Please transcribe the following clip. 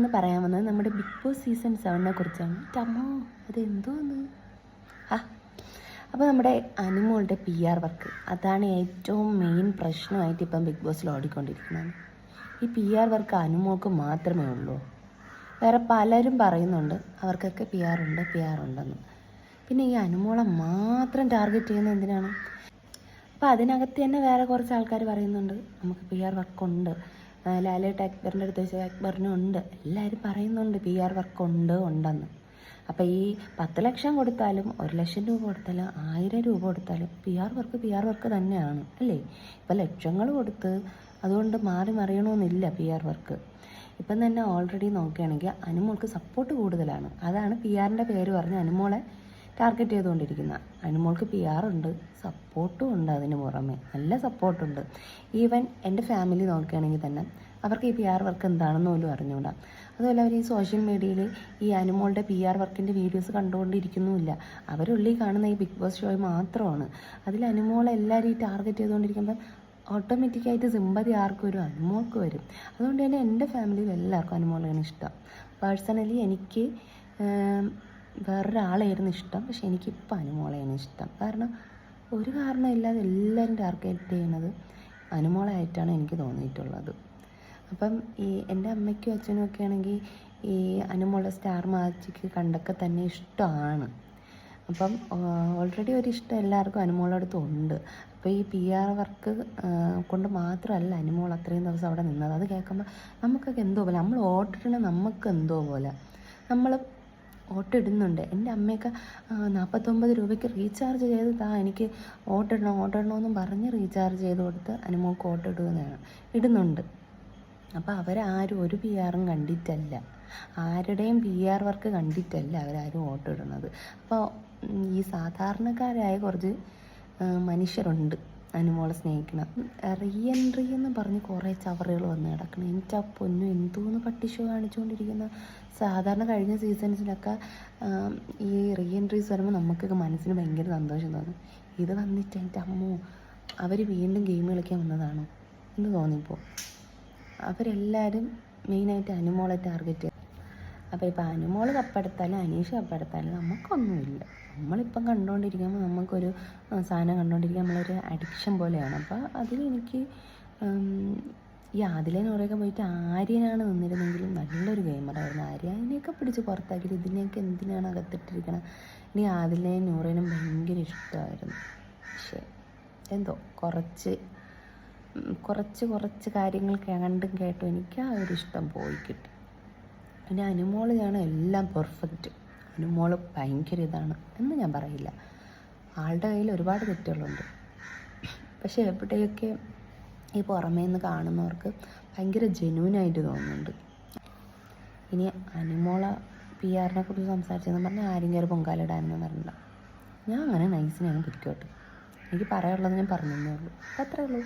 ഇന്ന് പറയാൻ വന്നത് നമ്മുടെ ബിഗ് ബോസ് സീസൺ സെവനെ കുറിച്ചാണ്. ടമ്മോ അതെന്തോന്ന്? ആ അപ്പോൾ നമ്മുടെ അനിമോളുടെ പി ആർ വർക്ക് അതാണ് ഏറ്റവും മെയിൻ പ്രശ്നമായിട്ട് ഇപ്പം ബിഗ് ബോസിൽ ഓടിക്കൊണ്ടിരിക്കുന്നത്. ഈ പി ആർ വർക്ക് അനുമോൾക്ക് മാത്രമേ ഉള്ളൂ. വേറെ പലരും പറയുന്നുണ്ട് അവർക്കൊക്കെ പി ആർ ഉണ്ട് പി ആർ ഉണ്ടെന്ന്. പിന്നെ ഈ അനുമോളെ മാത്രം ടാർഗറ്റ് ചെയ്യുന്നത് എന്തിനാണ്? അപ്പോൾ അതിനകത്ത് തന്നെ വേറെ കുറച്ച് ആൾക്കാർ പറയുന്നുണ്ട് നമുക്ക് പി ആർ വർക്കുണ്ട് ലാലേട്ട് അക്ബറിന്റെ അടുത്ത് വെച്ചാൽ അക്ബറിനും ഉണ്ട് എല്ലാവരും പറയുന്നുണ്ട് പി ആർ വർക്ക് ഉണ്ട് ഉണ്ടെന്ന്. അപ്പോൾ ഈ പത്ത് ലക്ഷം കൊടുത്താലും ഒരു ലക്ഷം രൂപ കൊടുത്താലും ആയിരം രൂപ കൊടുത്താലും P R work P R work തന്നെയാണ് അല്ലേ? ഇപ്പോൾ ലക്ഷങ്ങൾ കൊടുത്ത് അതുകൊണ്ട് മാറി മറിയണമെന്നില്ല പി ആർ വർക്ക് ഇപ്പം തന്നെ ഓൾറെഡി നോക്കുകയാണെങ്കിൽ അനുമോൾക്ക് സപ്പോർട്ട് കൂടുതലാണ്. അതാണ് പി ആറിന്റെ പേര് പറഞ്ഞ് അനുമോളെ ടാർഗറ്റ് ചെയ്തുകൊണ്ടിരിക്കുന്ന. അനുമോൾക്ക് പി ഉണ്ട്. സപ്പോർട്ടും ഉണ്ട് അതിന് പുറമെ. നല്ല സപ്പോർട്ടുണ്ട് ഈവൻ എന്റെ ഫാമിലി നോക്കുകയാണെങ്കിൽ തന്നെ അവർക്ക് ഈ പി ആർ വർക്ക് എന്താണെന്ന് പോലും അറിഞ്ഞുകൂടാ. അതുപോലെ അവർ ഈ സോഷ്യൽ മീഡിയയിൽ ഈ അനുമോളുടെ പി ആർ വർക്കിന്റെ വീഡിയോസ് കണ്ടുകൊണ്ടിരിക്കുന്നുമില്ല. അവരുള്ളിൽ കാണുന്ന ഈ ബിഗ് ബോസ് ഷോ മാത്രമാണ്. അതിൽ അനുമോളെ എല്ലാവരും ഈ ടാർഗറ്റ് ചെയ്തുകൊണ്ടിരിക്കുമ്പോൾ ഓട്ടോമാറ്റിക്കായിട്ട് സിമ്പതി ആർക്കും വരും? അനുമോൾക്ക് വരും. അതുകൊണ്ട് തന്നെ എന്റെ ഫാമിലിയിൽ എല്ലാവർക്കും അനുമോളാണ് ഇഷ്ടം. പേഴ്സണലി എനിക്ക് വേറൊരാളായിരുന്നു ഇഷ്ടം പക്ഷെ എനിക്കിപ്പോൾ അനുമോളെയാണ് ഇഷ്ടം. കാരണം ഒരു കാരണമില്ലാതെ എല്ലാവരും ടാർഗറ്റ് ചെയ്യണത് അനുമോളായിട്ടാണ് എനിക്ക് തോന്നിയിട്ടുള്ളത്. അപ്പം ഈ എന്റെ അമ്മയ്ക്കും അച്ഛനും ഒക്കെ ആണെങ്കിൽ ഈ അനുമോള സ്റ്റാർ മാജിക്ക് കണ്ടൊക്കെ തന്നെ ഇഷ്ടമാണ്. അപ്പം ഓൾറെഡി ഒരു ഇഷ്ടം എല്ലാവർക്കും അനുമോളുടെ അടുത്തുണ്ട് അപ്പോൾ ഈ പി ആർ വർക്ക് കൊണ്ട് മാത്രമല്ല അനുമോൾ അത്രയും ദിവസം അവിടെ നിന്നത്. അത് കേൾക്കുമ്പോൾ നമുക്കൊക്കെ എന്തോ പോലെ നമ്മൾ ഓട്ടിടണ നമുക്ക് എന്തോ പോലെ. നമ്മൾ ഓട്ടോ ഇടുന്നുണ്ട് എന്റെ അമ്മയൊക്കെ നാൽപ്പത്തൊമ്പത് രൂപയ്ക്ക് റീചാർജ് ചെയ്ത് താ എനിക്ക് ഓട്ടോ ഇടണം ഓട്ടോ ഇടണമെന്നും പറഞ്ഞ് റീചാർജ് ചെയ്ത് കൊടുത്ത് അനുമോൾക്ക് ഓട്ടോ ഇടുന്നതാണ് ഇടുന്നുണ്ട്. അപ്പോൾ അവരാരും ഒരു പി ആറും കണ്ടിട്ടല്ല. ആരുടെയും പി ആർ വർക്ക് കണ്ടിട്ടല്ല അവരാരും ഓട്ടോ ഇടുന്നത് അപ്പോൾ ഈ സാധാരണക്കാരായ കുറച്ച് മനുഷ്യരുണ്ട്. അനുമോളെ സ്നേഹിക്കണം. റീ എൻട്രി എന്ന് പറഞ്ഞ് കുറേ ചവറുകൾ വന്ന് കിടക്കണം. എനിക്ക് ആ പൊന്നു എന്തോന്ന് പട്ടിഷോ കാണിച്ചുകൊണ്ടിരിക്കുന്ന സാധാരണ കഴിഞ്ഞ സീസൺസിലൊക്കെ ഈ റീ എൻട്രീസ് വരുമ്പോൾ നമുക്കൊക്കെ മനസ്സിന് ഭയങ്കര സന്തോഷം തോന്നും. ഇത് വന്നിട്ട് എന്റെ അമ്മോ അവർ വീണ്ടും ഗെയിം കളിക്കാൻ വന്നതാണോ എന്ന് തോന്നിപ്പോൾ അവരെല്ലാവരും മെയിനായിട്ട് അനുമോളെ ടാർഗറ്റ് അപ്പോൾ ഇപ്പോൾ അനുമോൾ കപ്പെടുത്താലും അനീഷ് കപ്പെടുത്താലും നമുക്കൊന്നുമില്ല. നമ്മളിപ്പം കണ്ടുകൊണ്ടിരിക്കുമ്പോൾ നമുക്കൊരു സാധനം കണ്ടുകൊണ്ടിരിക്കുക നമ്മളൊരു അഡിക്ഷൻ പോലെയാണ്. അപ്പോൾ അതിലെനിക്ക് ഈ അതിലേന്ന് നൂറൊക്കെ പോയിട്ട് ആര്യനാണ് നിന്നിരുന്നെങ്കിലും നല്ലൊരു ഗെയിമറായിരുന്നു ആര്യനെയൊക്കെ പിടിച്ച് പുറത്താക്കിയിട്ട് ഇതിനെയൊക്കെ എന്തിനാണ് അകത്തിട്ടിരിക്കണം? ഇനി ആദിലെയും നൂറിനും ഭയങ്കര ഇഷ്ടമായിരുന്നു. പക്ഷേ എന്തോ കുറച്ച് കുറച്ച് കുറച്ച് കാര്യങ്ങൾ കണ്ടും കേട്ടും എനിക്ക് ആ ഒരു ഇഷ്ടം പോയി കിട്ടി. പിന്നെ അനുമോളിയാണ് എല്ലാം പെർഫെക്റ്റ് അനുമോൾ ഭയങ്കര ഇതാണ് എന്ന് ഞാൻ പറയില്ല. ആളുടെ കയ്യിൽ ഒരുപാട് തെറ്റുകളുണ്ട്. പക്ഷേ എവിടെയൊക്കെ ഈ പുറമേ നിന്ന് കാണുന്നവർക്ക് ഭയങ്കര ജെന്യൂനായിട്ട് തോന്നുന്നുണ്ട്. ഇനി അനുമോള പി ആറിനെ കുറിച്ച് സംസാരിച്ചെന്ന് പറഞ്ഞാൽ ആരും കയറി പൊങ്കാലിടാനെന്ന് പറഞ്ഞില്ല ഞാൻ അങ്ങനെ നൈസിനെയാണ് പിരിക്കോട്ടെ എനിക്ക് പറയാനുള്ളത് ഞാൻ പറഞ്ഞതേ ഉള്ളൂ. അത്രേ ഉള്ളൂ.